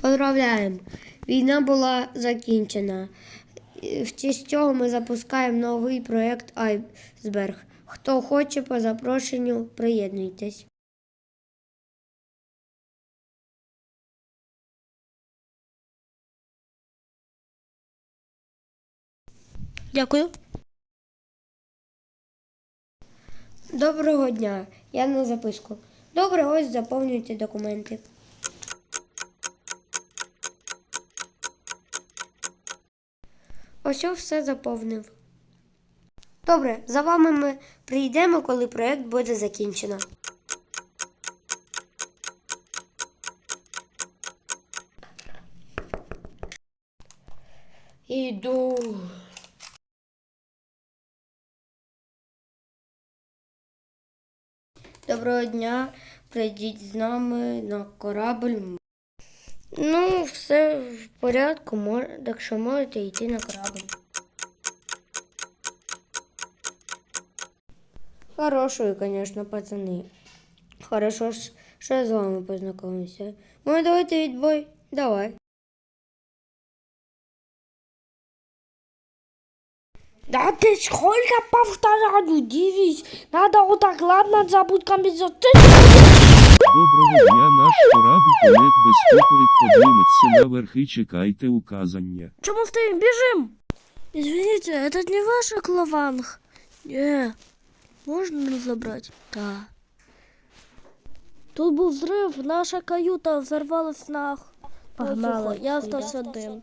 Поздравляємо! Війна була закінчена. В честь цього ми запускаємо новий проєкт Айсберг. Хто хоче по запрошенню, приєднуйтесь. Дякую. Доброго дня! Я на записку. Добре, ось заповнюйте документи. Ось все заповнив. Добре, за вами ми прийдемо, коли проєкт буде закінчено. Іду. Доброго дня. Прийдіть з нами на корабль. Ну, все в порядку, так що можете йти на корабль. Хорошою, звісно, пацани. Хорошо, ж, що я з вами познайомився. Ну, давайте відбой. Давай. Да ты сколько повторяю, дивись. Надо вот так, ладно, забудь комбинезон. Ты Доброго дня, наш корабль планет безпокоїть подниметься на верхи, чекайте указання. Чему стоим? Бежим! Извините, это не ваш акваланг? Не. Можно разобрать? Да. Тут был взрыв, наша каюта взорвалась на... Погнали, я остался один.